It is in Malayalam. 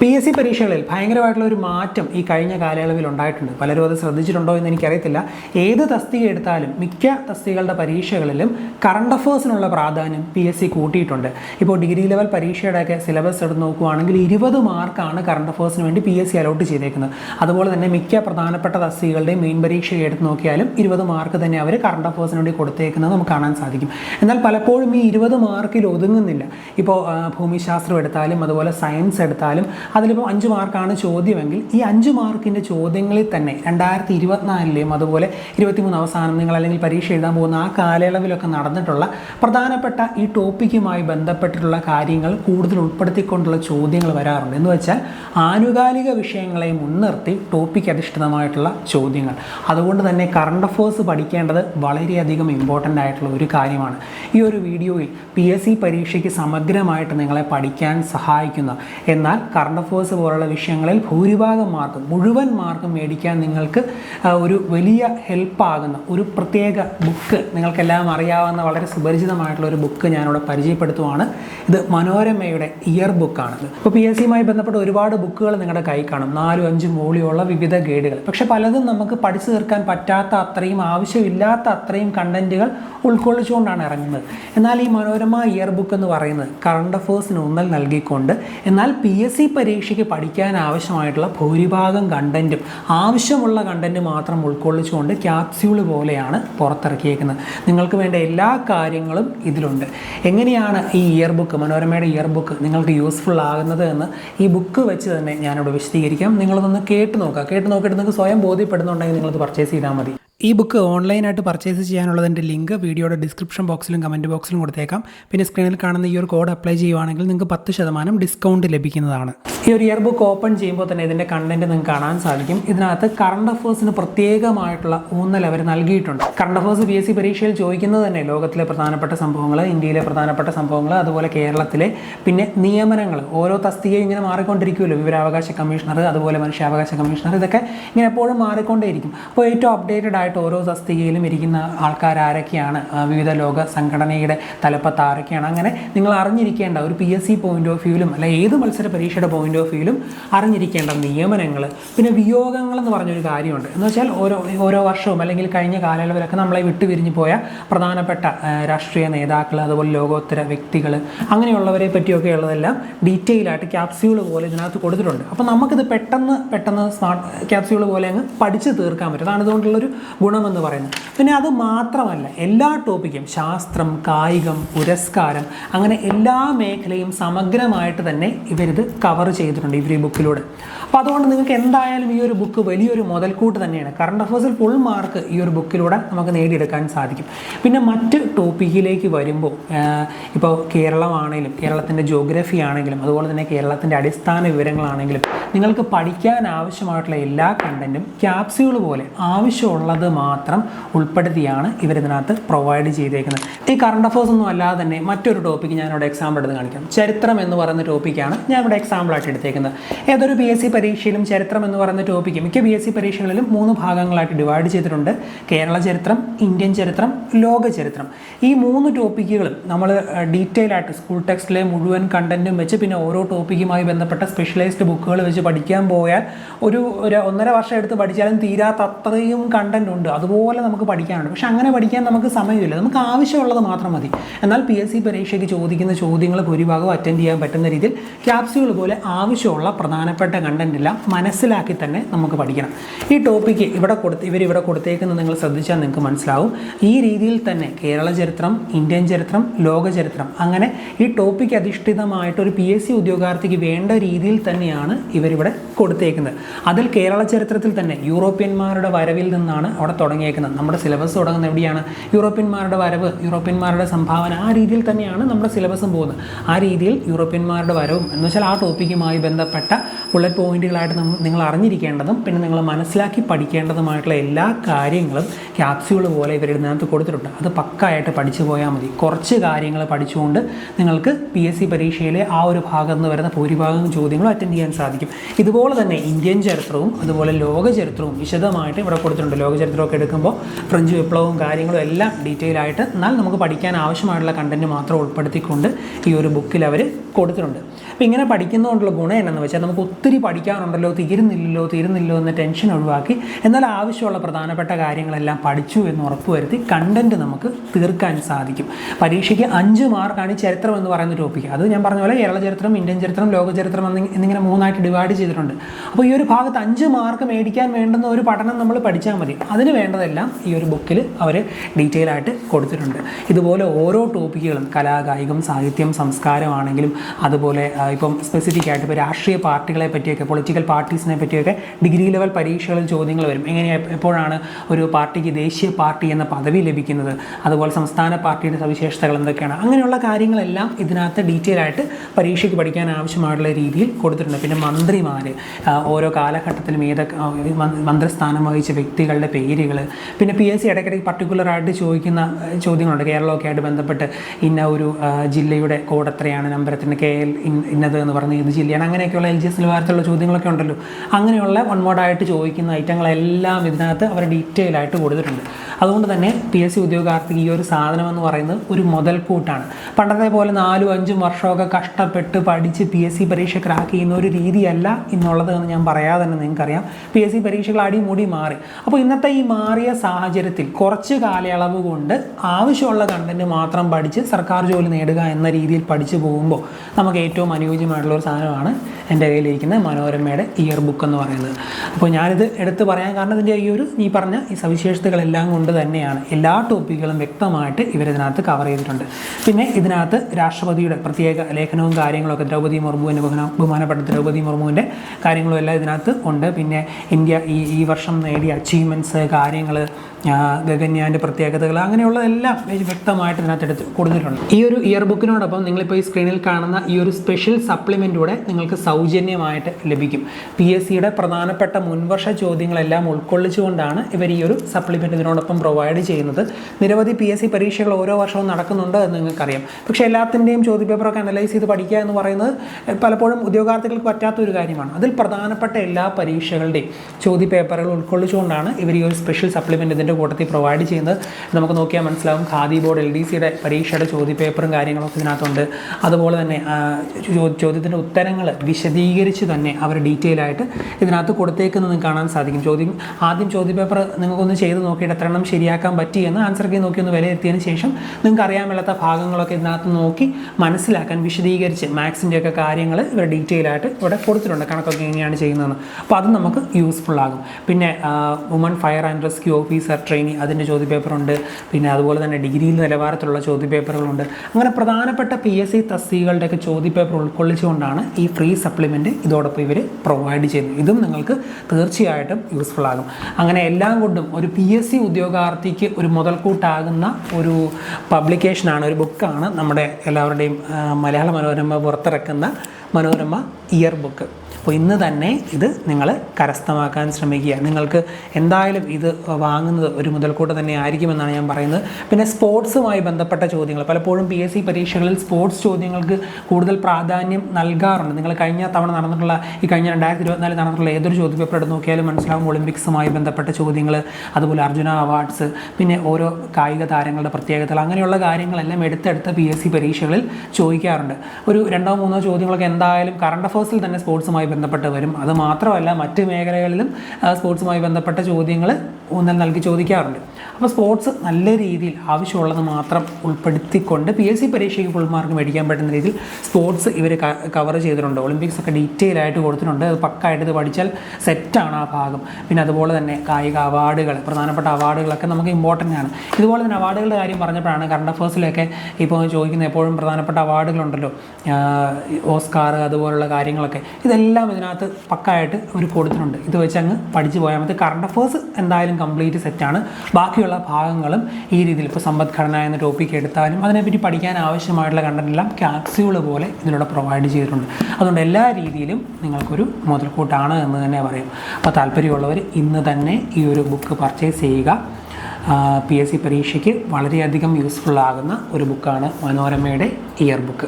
പി എസ് സി പരീക്ഷകളിൽ ഭയങ്കരമായിട്ടുള്ള ഒരു മാറ്റം ഈ കഴിഞ്ഞ കാലയളവിൽ ഉണ്ടായിട്ടുണ്ട്. പലരും അത് ശ്രദ്ധിച്ചിട്ടുണ്ടോ എന്ന് എനിക്കറിയത്തില്ല. ഏത് തസ്തിക എടുത്താലും മിക്ക തസ്തികകളുടെ പരീക്ഷകളിലും കറണ്ട് അഫേഴ്സിനുള്ള പ്രാധാന്യം പി എസ് സി കൂട്ടിയിട്ടുണ്ട്. ഇപ്പോൾ ഡിഗ്രി ലെവൽ പരീക്ഷയുടെയൊക്കെ സിലബസ് എടുത്ത് നോക്കുകയാണെങ്കിൽ ഇരുപത് മാർക്കാണ് കറണ്ട് അഫേഴ്സിന് വേണ്ടി പി എസ് സി അലോട്ട് ചെയ്തേക്കുന്നത്. അതുപോലെ തന്നെ മിക്ക പ്രധാനപ്പെട്ട തസ്തികകളുടെയും മെയിൻ പരീക്ഷ എടുത്ത് നോക്കിയാലും ഇരുപത് മാർക്ക് തന്നെ അവർ കറണ്ട് അഫേഴ്സിന് വേണ്ടി കൊടുത്തേക്കുന്നത് നമുക്ക് കാണാൻ സാധിക്കും. എന്നാൽ പലപ്പോഴും ഈ ഇരുപത് മാർക്കിൽ ഒതുങ്ങുന്നില്ല. ഇപ്പോൾ ഭൂമിശാസ്ത്രം എടുത്താലും അതുപോലെ സയൻസ് എടുത്താലും അതിലിപ്പോൾ അഞ്ച് മാർക്കാണ് ചോദ്യമെങ്കിൽ ഈ അഞ്ച് മാർക്കിന്റെ ചോദ്യങ്ങളിൽ തന്നെ രണ്ടായിരത്തി ഇരുപത്തിനാലിലെയും അതുപോലെ ഇരുപത്തിമൂന്ന് അവസാനം നിങ്ങൾ അല്ലെങ്കിൽ പരീക്ഷ എഴുതാൻ പോകുന്ന ആ കാലയളവിലൊക്കെ നടന്നിട്ടുള്ള പ്രധാനപ്പെട്ട ഈ ടോപ്പിക്കുമായി ബന്ധപ്പെട്ടിട്ടുള്ള കാര്യങ്ങൾ കൂടുതൽ ഉൾപ്പെടുത്തിക്കൊണ്ടുള്ള ചോദ്യങ്ങൾ വരാറുണ്ട്. എന്ന് വെച്ചാൽ ആനുകാലിക വിഷയങ്ങളെ മുൻനിർത്തി ടോപ്പിക് അധിഷ്ഠിതമായിട്ടുള്ള ചോദ്യങ്ങൾ. അതുകൊണ്ട് തന്നെ കറണ്ട് അഫേഴ്സ് പഠിക്കേണ്ടത് വളരെയധികം ഇമ്പോർട്ടന്റ് ആയിട്ടുള്ള ഒരു കാര്യമാണ്. ഈ ഒരു വീഡിയോയിൽ പി എസ് സി പരീക്ഷയ്ക്ക് സമഗ്രമായിട്ട് നിങ്ങളെ പഠിക്കാൻ സഹായിക്കുന്ന. എന്നാൽ കറണ്ട് അഫേഴ്സ് പോലുള്ള വിഷയങ്ങളിൽ ഭൂരിഭാഗം മാർക്കും മുഴുവൻ മാർക്കും മേടിക്കാൻ നിങ്ങൾക്ക് ഒരു വലിയ ഹെൽപ്പാകുന്ന ഒരു പ്രത്യേക ബുക്ക് നിങ്ങൾക്കെല്ലാം അറിയാവുന്ന വളരെ സുപരിചിതമായിട്ടുള്ള ഒരു ബുക്ക് ഞാനിവിടെ പരിചയപ്പെടുത്തുവാണ്. ഇത് മനോരമയുടെ ഇയർ ബുക്കാണിത്. ഇപ്പോൾ പി എസ് സിയുമായി ബന്ധപ്പെട്ട ഒരുപാട് ബുക്കുകൾ നിങ്ങളുടെ കൈ കാണും. നാലും അഞ്ചും മൂളിയുള്ള വിവിധ ഗൈഡുകൾ. പക്ഷെ പലതും നമുക്ക് പഠിച്ചു തീർക്കാൻ പറ്റാത്ത അത്രയും ആവശ്യമില്ലാത്ത അത്രയും കണ്ടന്റുകൾ ഉൾക്കൊള്ളിച്ചുകൊണ്ടാണ് ഇറങ്ങുന്നത്. എന്നാൽ ഈ മനോരമ ഇയർ ബുക്ക് എന്ന് പറയുന്നത് കറണ്ട് അഫേഴ്സിന് ഊന്നൽ നൽകിക്കൊണ്ട് എന്നാൽ പി എസ് സി പരീക്ഷയ്ക്ക് പഠിക്കാൻ ആവശ്യമായിട്ടുള്ള ഭൂരിഭാഗം കണ്ടന്റും ആവശ്യമുള്ള കണ്ടന്റ് മാത്രം ഉൾക്കൊള്ളിച്ചുകൊണ്ട് ക്യാപ്സ്യൂൾ പോലെയാണ് പുറത്തിറക്കിയേക്കുന്നത്. നിങ്ങൾക്ക് വേണ്ട എല്ലാ കാര്യങ്ങളും ഇതിലുണ്ട്. എങ്ങനെയാണ് ഈ ഇയർ ബുക്ക് മനോരമയുടെ ഇയർ ബുക്ക് നിങ്ങൾക്ക് യൂസ്ഫുൾ ആകുന്നത് എന്ന് ഈ ബുക്ക് വെച്ച് തന്നെ ഞാനിവിടെ വിശദീകരിക്കാം. നിങ്ങളതൊന്ന് കേട്ട് നോക്കുക. കേട്ട് നോക്കിയിട്ട് നിങ്ങൾക്ക് സ്വയം ബോധ്യപ്പെടുന്നുണ്ടെങ്കിൽ നിങ്ങളത് പർച്ചേസ് ചെയ്താൽ മതി. ഈ ബുക്ക് ഓൺലൈനായിട്ട് പർച്ചേസ് ചെയ്യാനുള്ളതിന്റെ ലിങ്ക് വീഡിയോയുടെ ഡിസ്ക്രിപ്ഷൻ ബോക്സിലും കമന്റ് ബോക്സിലും കൊടുത്തേക്കാം. പിന്നെ സ്ക്രീനിൽ കാണുന്ന ഈ ഒരു കോഡ് അപ്ലൈ ചെയ്യുവാണെങ്കിൽ നിങ്ങൾക്ക് പത്ത് ശതമാനം ഡിസ്കൗണ്ട് ലഭിക്കുന്നതാണ്. ഈ ഒരു ഇയർ ബുക്ക് ഓപ്പൺ ചെയ്യുമ്പോൾ തന്നെ ഇതിന്റെ കണ്ടന്റ് നിങ്ങൾക്ക് കാണാൻ സാധിക്കും. ഇതിനകത്ത് കറണ്ട് അഫേഴ്സിന് പ്രത്യേകമായിട്ടുള്ള ഊന്നൽ അവർ നൽകിയിട്ടുണ്ട്. Current affairs P S C പരീക്ഷയിൽ ചോദിക്കുന്നത് തന്നെ ലോകത്തിലെ പ്രധാനപ്പെട്ട സംഭവങ്ങൾ ഇന്ത്യയിലെ പ്രധാനപ്പെട്ട സംഭവങ്ങൾ അതുപോലെ കേരളത്തിലെ പിന്നെ നിയമനങ്ങൾ. ഓരോ തസ്തികയും ഇങ്ങനെ മാറിക്കൊണ്ടിരിക്കുമല്ലോ വിവരാവകാശ കമ്മീഷണർ അതുപോലെ മനുഷ്യാവകാശ കമ്മീഷണർ ഇതൊക്കെ ഇങ്ങനെ എപ്പോഴും മാറിക്കൊണ്ടേയിരിക്കും. അപ്പോൾ ഏറ്റവും അപ്ഡേറ്റഡ് ആയിട്ട് ഓരോ തസ്തികയിലും ഇരിക്കുന്ന ആൾക്കാർ ആരൊക്കെയാണ് വിവിധ ലോക സംഘടനയുടെ തലപ്പത്ത് ആരൊക്കെയാണ് അങ്ങനെ നിങ്ങൾ അറിഞ്ഞിരിക്കേണ്ട ഒരു P S C point of വ്യൂവിലും അല്ല ഏത് മത്സര പരീക്ഷയുടെ പോയിന്റ് ഓഫ് വ്യൂവിലും അറിഞ്ഞിരിക്കേണ്ട നിയമനങ്ങൾ പിന്നെ വിയോഗങ്ങൾ എന്ന് പറഞ്ഞൊരു കാര്യമുണ്ട്. എന്ന് വെച്ചാൽ ഓരോ ഓരോ വർഷവും അല്ലെങ്കിൽ കഴിഞ്ഞ കാലയളവിലൊക്കെ നമ്മളെ വിട്ടുപിരിഞ്ഞു പോയ പ്രധാനപ്പെട്ട രാഷ്ട്രീയ നേതാക്കൾ അതുപോലെ ലോകോത്തര വ്യക്തികൾ അങ്ങനെയുള്ളവരെ പറ്റിയൊക്കെ ഉള്ളതെല്ലാം ഡീറ്റെയിൽ ആയിട്ട് ക്യാപ്സ്യൂൾ പോലെ ഇതിനകത്ത് കൊടുത്തിട്ടുണ്ട്. അപ്പോൾ നമുക്കിത് പെട്ടെന്ന് പെട്ടെന്ന് സ്മാർട്ട് ക്യാപ്സ്യൂൾ പോലെ അങ്ങ് പഠിച്ച് തീർക്കാൻ പറ്റും. അതാണ് ഇതുകൊണ്ടുള്ളൊരു ഗുണമെന്ന് പറയുന്നത്. പിന്നെ അത് മാത്രമല്ല എല്ലാ ടോപ്പിക്കും ശാസ്ത്രം കായികം പുരസ്കാരം അങ്ങനെ എല്ലാ മേഖലയും സമഗ്രമായിട്ട് തന്നെ ഇവരിത് കവർ ചെയ്തിട്ടുണ്ട് ഇവർ ഈ ബുക്കിലൂടെ അപ്പോൾ അതുകൊണ്ട് നിങ്ങൾക്ക് എന്തായാലും ഈ ഒരു ബുക്ക് വലിയൊരു മുതൽക്കൂട്ട് തന്നെയാണ്. കറണ്ട് അഫേഴ്സിൽ ഫുൾ മാർക്ക് ഈ ഒരു ബുക്കിലൂടെ നമുക്ക് നേടിയെടുക്കാൻ സാധിക്കും. പിന്നെ മറ്റ് ടോപ്പിക്കിലേക്ക് വരുമ്പോൾ ഇപ്പോൾ കേരളമാണെങ്കിലും കേരളത്തിന്റെ ജോഗ്രഫി ആണെങ്കിലും അതുപോലെ തന്നെ കേരളത്തിന്റെ അടിസ്ഥാന വിവരങ്ങളാണെങ്കിലും നിങ്ങൾക്ക് പഠിക്കാൻ ആവശ്യമായിട്ടുള്ള എല്ലാ കണ്ടന്റും ക്യാപ്സ്യൂൾ പോലെ ആവശ്യമുള്ളത് മാത്രം ഉൾപ്പെടുത്തിയാണ് ഇവരിതിനകത്ത് പ്രൊവൈഡ് ചെയ്തേക്കുന്നത്. ഈ കറണ്ട് അഫേഴ്സ് ഒന്നും അല്ലാതെ തന്നെ മറ്റൊരു ടോപ്പിക്ക് ഞാനിവിടെ എക്സാമ്പിൾ എടുത്ത് കാണിക്കാം. ചരിത്രം എന്ന് പറയുന്ന ടോപ്പിക്കാണ് ഞാൻ ഇവിടെ എക്സാമ്പിളായിട്ട് എടുത്തേക്കുന്നത്. ഏതൊരു പി എസ് സി പരീക്ഷയിലും ചരിത്രം എന്ന് പറയുന്ന ടോപ്പിക്ക് മിക്ക പി എസ് സി പരീക്ഷകളിലും മൂന്ന് ഭാഗങ്ങളായിട്ട് ഡിവൈഡ് ചെയ്തിട്ടുണ്ട്. കേരള ചരിത്രം ഇന്ത്യൻ ചരിത്രം ലോക ചരിത്രം. ഈ മൂന്ന് ടോപ്പിക്കുകളും നമ്മൾ ഡീറ്റെയിൽ ആയിട്ട് സ്കൂൾ ടെക്സ്റ്റിലെ മുഴുവൻ കണ്ടന്റും വെച്ച് പിന്നെ ഓരോ ടോപ്പിക്കുമായി ബന്ധപ്പെട്ട സ്പെഷ്യലൈസ്ഡ് ബുക്കുകൾ വെച്ച് പഠിക്കാൻ പോയാൽ ഒരു ഒരു ഒന്നര വർഷം എടുത്ത് പഠിച്ചാലും തീരാത്ത അത്രയും കണ്ടന്റ് ഉണ്ട്. അതുപോലെ നമുക്ക് പഠിക്കാനുണ്ട്. പക്ഷെ അങ്ങനെ പഠിക്കാൻ നമുക്ക് സമയമില്ല. നമുക്ക് ആവശ്യമുള്ളത് മാത്രം മതി. എന്നാൽ പി എസ് സി പരീക്ഷയ്ക്ക് ചോദിക്കുന്ന ചോദ്യങ്ങൾ ഭൂരിഭാഗവും അറ്റൻഡ് ചെയ്യാൻ പറ്റുന്ന രീതിയിൽ ക്യാപ്സ്യൂൾ പോലെ ആവശ്യമുള്ള പ്രധാനപ്പെട്ട കണ്ടന്റ് എല്ലാം മനസ്സിലാക്കി തന്നെ നമുക്ക് പഠിക്കണം. ഈ ടോപ്പിക്ക് ഇവിടെ കൊടുത്ത് ഇവരിവിടെ കൊടുത്തേക്കുന്നത് നിങ്ങൾ ശ്രദ്ധിച്ചാൽ നിങ്ങൾക്ക് മനസ്സിലാവും. ഈ രീതിയിൽ തന്നെ കേരള ചരിത്രം ഇന്ത്യൻ ചരിത്രം ലോക ചരിത്രം അങ്ങനെ ഈ ടോപ്പിക്ക് അധിഷ്ഠിതമായിട്ട് ഒരു പി എസ് സി ഉദ്യോഗാർത്ഥിക്ക് വേണ്ട രീതിയിൽ തന്നെയാണ് ഇവരിവിടെ കൊടുത്തേക്കുന്നത്. അതിൽ കേരള ചരിത്രത്തിൽ തന്നെ യൂറോപ്യന്മാരുടെ വരവിൽ നിന്നാണ് അവിടെ തുടങ്ങിയേക്കുന്നത്. നമ്മുടെ സിലബസ് തുടങ്ങുന്നത് എവിടെയാണ്? യൂറോപ്യന്മാരുടെ വരവ് യൂറോപ്യന്മാരുടെ സംഭാവന ആ രീതിയിൽ തന്നെയാണ് നമ്മുടെ സിലബസും പോകുന്നത്. ആ രീതിയിൽ യൂറോപ്യന്മാരുടെ വരവും എന്ന് വെച്ചാൽ ആ ടോപ്പിക്കുമായി ബന്ധപ്പെട്ട ബുള്ളറ്റ് പോയിന്റുകളായിട്ട് നിങ്ങൾ അറിഞ്ഞിരിക്കേണ്ടതും പിന്നെ നിങ്ങൾ മനസ്സിലാക്കി പഠിക്കേണ്ടതുമായിട്ടുള്ള എല്ലാ കാര്യങ്ങളും ക്യാപ്സ്യൂൾ പോലെ ഇവരിതിനകത്ത് കൊടുത്തിട്ടുണ്ട്. അത് പക്കായിട്ട് പഠിച്ചു പോയാൽ മതി. കുറച്ച് കാര്യങ്ങൾ പഠിച്ചുകൊണ്ട് നിങ്ങൾക്ക് പി എസ് സി പരീക്ഷയിലെ ആ ഒരു ഭാഗത്ത് നിന്ന് വരുന്ന ഭൂരിഭാഗം ചോദ്യങ്ങളും അറ്റൻഡ് ചെയ്യാൻ സാധിക്കും. ഇതുപോലെ തന്നെ ഇന്ത്യൻ ചരിത്രവും അതുപോലെ ലോക ചരിത്രവും വിശദമായിട്ട് ഇവിടെ കൊടുത്തിട്ടുണ്ട്. ലോക ചരിത്രമൊക്കെ എടുക്കുമ്പോൾ ഫ്രഞ്ച് വിപ്ലവവും കാര്യങ്ങളും എല്ലാം ഡീറ്റെയിൽ ആയിട്ട് എന്നാൽ നമുക്ക് പഠിക്കാൻ ആവശ്യമായിട്ടുള്ള കണ്ടന്റ് മാത്രം ഉൾപ്പെടുത്തിക്കൊണ്ട് ഈ ഒരു ബുക്കിൽ അവർ കൊടുത്തിട്ടുണ്ട്. അപ്പോൾ ഇങ്ങനെ പഠിക്കുന്നതുകൊണ്ടുള്ള ഗുണം എന്നു വെച്ചാൽ നമുക്ക് ഒത്തിരി പഠിക്കാനുണ്ടല്ലോ തീരുന്നില്ലല്ലോ തീരുന്നില്ലോ എന്ന ടെൻഷൻ ഒഴിവാക്കി എന്നാൽ ആവശ്യമുള്ള പ്രധാനപ്പെട്ട കാര്യങ്ങളെല്ലാം പഠിച്ചു എന്ന് ഉറപ്പുവരുത്തി കണ്ടന്റ് നമുക്ക് തീർക്കാൻ സാധിക്കും. പരീക്ഷയ്ക്ക് അഞ്ച് മാർക്കാണ് ചരിത്രം എന്ന് പറയുന്ന ടോപ്പിക്ക് അത് ഞാൻ പറഞ്ഞ പോലെ കേരള ചരിത്രം ഇന്ത്യൻ ചരിത്രം ലോക ചരിത്രം എന്നിങ്ങനെ മൂന്നായിട്ട് ഡിവൈഡ് ചെയ്തിട്ടുണ്ട്. അപ്പോൾ ഈ ഒരു ഭാഗത്ത് അഞ്ച് മാർക്ക് മേടിക്കാൻ വേണ്ടുന്ന ഒരു പഠനം നമ്മൾ പഠിച്ചാൽ മതി. അതിന് വേണ്ടതെല്ലാം ഈ ഒരു ബുക്കിൽ അവർ ഡീറ്റെയിൽ ആയിട്ട് കൊടുത്തിട്ടുണ്ട്. ഇതുപോലെ ഓരോ ടോപ്പിക്കുകളും കലാകായികം സാഹിത്യം സംസ്കാരമാണെങ്കിലും അതുപോലെ ഇപ്പം സ്പെസിഫിക് ആയിട്ട് ഇപ്പോൾ രാഷ്ട്രീയ പാർട്ടികളെ പറ്റിയൊക്കെ പൊളിറ്റിക്കൽ പാർട്ടീസിനെ പറ്റിയൊക്കെ ഡിഗ്രി ലെവൽ പരീക്ഷകളിൽ ചോദ്യങ്ങൾ വരും. എങ്ങനെ എപ്പോഴാണ് ഒരു പാർട്ടിക്ക് ദേശീയ പാർട്ടി എന്ന പദവി ലഭിക്കുന്നത്? അതുപോലെ സംസ്ഥാന പാർട്ടിയുടെ സവിശേഷതകൾ എന്തൊക്കെയാണ്? അങ്ങനെയുള്ള കാര്യങ്ങളെല്ലാം ഇതിനകത്ത് ഡീറ്റെയിൽ ആയിട്ട് പരീക്ഷയ്ക്ക് പഠിക്കാൻ ആവശ്യമായിട്ടുള്ള രീതിയിൽ കൊടുത്തിട്ടുണ്ട്. പിന്നെ മന്ത്രിമാർ ഓരോ കാലഘട്ടത്തിലും ഏതൊക്കെ മന്ത്രിസ്ഥാനം വഹിച്ച വ്യക്തികളുടെ പേരുകൾ പിന്നെ പി എസ് സി ഇടയ്ക്കിടയ്ക്ക് പർട്ടിക്കുലറായിട്ട് ചോദിക്കുന്ന ചോദ്യങ്ങളുണ്ട്. കേരളമൊക്കെ ആയിട്ട് ബന്ധപ്പെട്ട് ഇന്ന ഒരു ജില്ലയുടെ കോഡ് എത്രയാണ് നമ്പർ എത്ര കെ എൽ ഇന്നത് എന്ന് പറഞ്ഞ ഏത് ജില്ലയാണ് അങ്ങനെയൊക്കെയുള്ള എൽ ജി എസ് നിലവാരത്തിലുള്ള ചോദ്യങ്ങളൊക്കെ ഉണ്ടല്ലോ. അങ്ങനെയുള്ള വൺ മോഡായിട്ട് ചോദിക്കുന്ന ഐറ്റങ്ങളെല്ലാം ഇതിനകത്ത് അവർ ഡീറ്റെയിൽ ആയിട്ട് കൊടുത്തിട്ടുണ്ട്. അതുകൊണ്ട് തന്നെ പി എസ് സി ഉദ്യോഗാർത്ഥിക്ക് ഈ ഒരു സാധനം എന്ന് പറയുന്നത് ഒരു മുതൽക്കൂട്ടാണ്. പണ്ടത്തെ പോലെ നാലും അഞ്ചും വർഷമൊക്കെ കഷ്ടപ്പെട്ട് പഠിച്ച് പി എസ് സി പരീക്ഷ ക്രാക്ക് ചെയ്യുന്ന ഒരു രീതിയല്ല ഇന്നുള്ളത് എന്ന് ഞാൻ പറയാതെ തന്നെ നിങ്ങൾക്കറിയാം. പി എസ് സി പരീക്ഷകൾ അടിമുടി മാറി. അപ്പോൾ ഇന്നത്തെ ഈ മാറിയ സാഹചര്യത്തിൽ കുറച്ച് കാലയളവ് കൊണ്ട് ആവശ്യമുള്ള കണ്ടന്റ് മാത്രം പഠിച്ച് സർക്കാർ ജോലി നേടുക എന്ന രീതിയിൽ പഠിച്ചു പോകുമ്പോൾ നമുക്ക് ഏറ്റവും അനുയോജ്യമായിട്ടുള്ള ഒരു സാധനമാണ് എന്റെ കയ്യിലിരിക്കുന്ന മനോരമയുടെ ഇയർ ബുക്ക് എന്ന് പറയുന്നത്. അപ്പോൾ ഞാനിത് എടുത്ത് പറയാൻ കാരണം ഇതിന്റെ ഈ ഒരു ഈ പറഞ്ഞ ഈ സവിശേഷതകളെല്ലാം കൊണ്ട് തന്നെയാണ് എല്ലാ ടോപ്പിക്കുകളും വ്യക്തമായിട്ട് ഇവരിതിനകത്ത് കവർ ചെയ്തിട്ടുണ്ട്. പിന്നെ ഇതിനകത്ത് രാഷ്ട്രപതിയുടെ പ്രത്യേക ലേഖനവും കാര്യങ്ങളൊക്കെ ദ്രൗപദി മുർമുവിന്റെ ബഹുമാനപ്പെട്ട ദ്രൗപദി മുർമുവിന്റെ കാര്യങ്ങളും എല്ലാം ഇതിനകത്ത് ഉണ്ട്. പിന്നെ ഇന്ത്യ ഈ ഈ വർഷം നേടിയ അച്ചീവ്മെന്റ്സ് കാര്യങ്ങൾ ഗഗന്യാന്റെ പ്രത്യേകതകൾ. അങ്ങനെയുള്ളതെല്ലാം വ്യക്തമായിട്ട് ഇതിനകത്ത് എടുത്ത് കൊടുത്തിട്ടുണ്ട്. ഈ ഒരു ഇയർ ബുക്കിനോടൊപ്പം നിങ്ങളിപ്പോൾ ഈ സ്ക്രീനിൽ കാണുന്ന ഈ ഒരു സ്പെഷ്യൽ സപ്ലിമെന്റൂടെ നിങ്ങൾക്ക് സൗജന്യമായിട്ട് ലഭിക്കും. പി എസ് സിയുടെ പ്രധാനപ്പെട്ട മുൻവർഷ ചോദ്യങ്ങളെല്ലാം ഉൾക്കൊള്ളിച്ചുകൊണ്ടാണ് ഇവർ ഈ ഒരു സപ്ലിമെന്റ് ഇതിനോടൊപ്പം പ്രൊവൈഡ് ചെയ്യുന്നത്. നിരവധി പി എസ് സി പരീക്ഷകൾ ഓരോ വർഷവും നടക്കുന്നുണ്ട് എന്ന് നിങ്ങൾക്കറിയാം. പക്ഷേ എല്ലാത്തിന്റെയും ചോദ്യപേപ്പറൊക്കെ അനലൈസ് ചെയ്ത് പഠിക്കുക എന്ന് പറയുന്നത് പലപ്പോഴും ഉദ്യോഗാർത്ഥികൾക്ക് പറ്റാത്ത ഒരു കാര്യമാണ്. അതിൽ പ്രധാനപ്പെട്ട എല്ലാ പരീക്ഷകളുടെയും ചോദ്യപേപ്പറുകൾ ഉൾക്കൊള്ളിച്ചുകൊണ്ടാണ് ഇവർ ഈ ഒരു സ്പെഷ്യൽ സപ്ലിമെന്റ് ഇതിന്റെ കൂട്ടത്തിൽ പ്രൊവൈഡ് ചെയ്യുന്നത് നമുക്ക് നോക്കിയാൽ മനസ്സിലാവും. ഖാദി ബോർഡ് എൽ ഡി സിയുടെ പരീക്ഷയുടെ ചോദ്യപേപ്പറും കാര്യങ്ങളൊക്കെ ഇതിനകത്തുണ്ട്. അതുപോലെ തന്നെ ചോദ്യത്തിന്റെ ഉത്തരങ്ങൾ വിശദീകരിച്ച് തന്നെ അവർ ഡീറ്റെയിൽ ആയിട്ട് ഇതിനകത്ത് കൊടുത്തേക്കുന്നത് കാണാൻ സാധിക്കും. ചോദ്യം ആദ്യം ചോദ്യപേപ്പർ നിങ്ങൾക്കൊന്ന് ചെയ്ത് നോക്കിയിട്ട് എത്ര ശരിയാക്കാൻ പറ്റിയെന്ന് ആൻസർ കീ നോക്കി ഒന്ന് വിലയിരുത്തിയതിന് ശേഷം നിങ്ങൾക്ക് അറിയാൻ മേലാത്ത ഭാഗങ്ങളൊക്കെ ഇതിനകത്ത് നോക്കി മനസ്സിലാക്കാൻ വിശദീകരിച്ച് മാത്സിന്റെ ഒക്കെ കാര്യങ്ങൾ ഇവർ ഡീറ്റെയിൽ ആയിട്ട് ഇവിടെ കൊടുത്തിട്ടുണ്ട്. കണക്കൊക്കെ എങ്ങനെയാണ് ചെയ്യുന്നതെന്ന്. അപ്പോൾ അത് നമുക്ക് യൂസ്ഫുൾ ആകും. പിന്നെ woman fire and rescue officer trainee അതിന്റെ ചോദ്യപേപ്പറുണ്ട്. പിന്നെ അതുപോലെ തന്നെ ഡിഗ്രിയിൽ നിലവാരത്തിലുള്ള ചോദ്യപേപ്പറുകളുണ്ട്. അങ്ങനെ പ്രധാനപ്പെട്ട പി എസ് സി തസ്തികളുടെയൊക്കെ ചോദ്യപേപ്പർ ഉൾക്കൊള്ളിച്ചുകൊണ്ടാണ് ഈ ഫ്രീ സപ്ലിമെന്റ് ഇതോടൊപ്പം ഇവർ പ്രൊവൈഡ് ചെയ്യുന്നത്. ഇതും നിങ്ങൾക്ക് തീർച്ചയായിട്ടും യൂസ്ഫുൾ ആകും. അങ്ങനെ എല്ലാം കൊണ്ടും ഒരു പി എസ് സി ഉദ്യോഗാർത്ഥിക്ക് ഒരു മുതൽക്കൂട്ടാകുന്ന ഒരു പബ്ലിക്കേഷനാണ് ഒരു ബുക്കാണ് നമ്മുടെ എല്ലാവരുടെയും മലയാള മനോരമ പുറത്തിറക്കുന്ന മനോരമ ഇയർ ബുക്ക് അപ്പോൾ ഇന്ന് തന്നെ ഇത് നിങ്ങൾ കരസ്ഥമാക്കാൻ ശ്രമിക്കുക. നിങ്ങൾക്ക് എന്തായാലും ഇത് വാങ്ങുന്നത് ഒരു മുതൽക്കൂട്ട് തന്നെ ആയിരിക്കുമെന്നാണ് ഞാൻ പറയുന്നത്. പിന്നെ സ്പോർട്സുമായി ബന്ധപ്പെട്ട ചോദ്യങ്ങൾ. പലപ്പോഴും പി എസ് സി പരീക്ഷകളിൽ സ്പോർട്സ് ചോദ്യങ്ങൾക്ക് കൂടുതൽ പ്രാധാന്യം നൽകാറുണ്ട്. നിങ്ങൾ കഴിഞ്ഞ തവണ നടന്നിട്ടുള്ള ഈ കഴിഞ്ഞ രണ്ടായിരത്തി ഇരുപത്തിനാലിൽ നടന്നിട്ടുള്ള ഏതൊരു ചോദ്യപേപ്പർ എടുത്ത് നോക്കിയാലും മനസ്സിലാവും ഒളിമ്പിക്സുമായി ബന്ധപ്പെട്ട ചോദ്യങ്ങൾ അതുപോലെ അർജുന അവാർഡ്സ് പിന്നെ ഓരോ കായിക താരങ്ങളുടെ പ്രത്യേകതകൾ അങ്ങനെയുള്ള കാര്യങ്ങളെല്ലാം എടുത്തെടുത്ത് പി എസ് സി പരീക്ഷകളിൽ ചോദിക്കാറുണ്ട്. ഒരു രണ്ടോ മൂന്നോ ചോദ്യങ്ങളൊക്കെ എന്തായാലും കറണ്ട് അഫേഴ്സിൽ തന്നെ സ്പോർട്സുമായി ബന്ധപ്പെട്ട് വരും. അത് മാത്രമല്ല മറ്റ് മേഖലകളിലും സ്പോർട്സുമായി ബന്ധപ്പെട്ട ചോദ്യങ്ങൾ ഊന്നൽ നൽകി ചോദിക്കാറുണ്ട്. അപ്പോൾ സ്പോർട്സ് നല്ല രീതിയിൽ ആവശ്യമുള്ളത് മാത്രം ഉൾപ്പെടുത്തിക്കൊണ്ട് പി എസ് സി പരീക്ഷയ്ക്ക് ഫുൾ മാർക്ക് മേടിക്കാൻ പറ്റുന്ന രീതിയിൽ സ്പോർട്സ് ഇവർ കവർ ചെയ്തിട്ടുണ്ട്. ഒളിമ്പിക്സ് ഒക്കെ ഡീറ്റെയിൽ ആയിട്ട് കൊടുത്തിട്ടുണ്ട്. അത് പക്കായിട്ട് ഇത് പഠിച്ചാൽ സെറ്റാണ് ആ ഭാഗം. പിന്നെ അതുപോലെ തന്നെ കായിക അവാർഡുകൾ പ്രധാനപ്പെട്ട അവാർഡുകളൊക്കെ നമുക്ക് ഇമ്പോർട്ടന്റ് ആണ്. ഇതുപോലെ തന്നെ അവാർഡുകളുടെ കാര്യം പറഞ്ഞപ്പോഴാണ് കറണ്ട് അഫേഴ്സിലൊക്കെ ഇപ്പോൾ ചോദിക്കുന്ന എപ്പോഴും പ്രധാനപ്പെട്ട അവാർഡുകളുണ്ടല്ലോ ഓസ്കാർ അതുപോലുള്ള കാര്യങ്ങളൊക്കെ. ഇതെല്ലാം ഇതിനകത്ത് പക്കായിട്ട് അവർ കൊടുത്തിട്ടുണ്ട്. ഇത് വെച്ച് അങ്ങ് പഠിച്ചു പോയാൽ മതി. കറണ്ട് അഫേഴ്സ് എന്തായാലും കംപ്ലീറ്റ് സെറ്റാണ് ബാക്കിയുള്ള ഭാഗങ്ങളും ഈ രീതിയിൽ ഇപ്പോൾ സമ്പദ്ഘടന എന്ന ടോപ്പിക്ക് എടുത്താലും അതിനെപ്പറ്റി പഠിക്കാൻ ആവശ്യമായിട്ടുള്ള കണ്ടന്റ് എല്ലാം ക്യാപ്സ്യൂൾ പോലെ ഇതിലൂടെ പ്രൊവൈഡ് ചെയ്തിട്ടുണ്ട്. അതുകൊണ്ട് എല്ലാ രീതിയിലും നിങ്ങൾക്കൊരു മുതൽക്കൂട്ടാണ് എന്ന് തന്നെ പറയും. അപ്പോൾ താല്പര്യമുള്ളവർ ഇന്ന് തന്നെ ഈ ഒരു ബുക്ക് പർച്ചേസ് ചെയ്യുക. പി എസ് സി പരീക്ഷയ്ക്ക് വളരെയധികം യൂസ്ഫുൾ ആകുന്ന ഒരു ബുക്കാണ് മനോരമയുടെ ഇയർ ബുക്ക്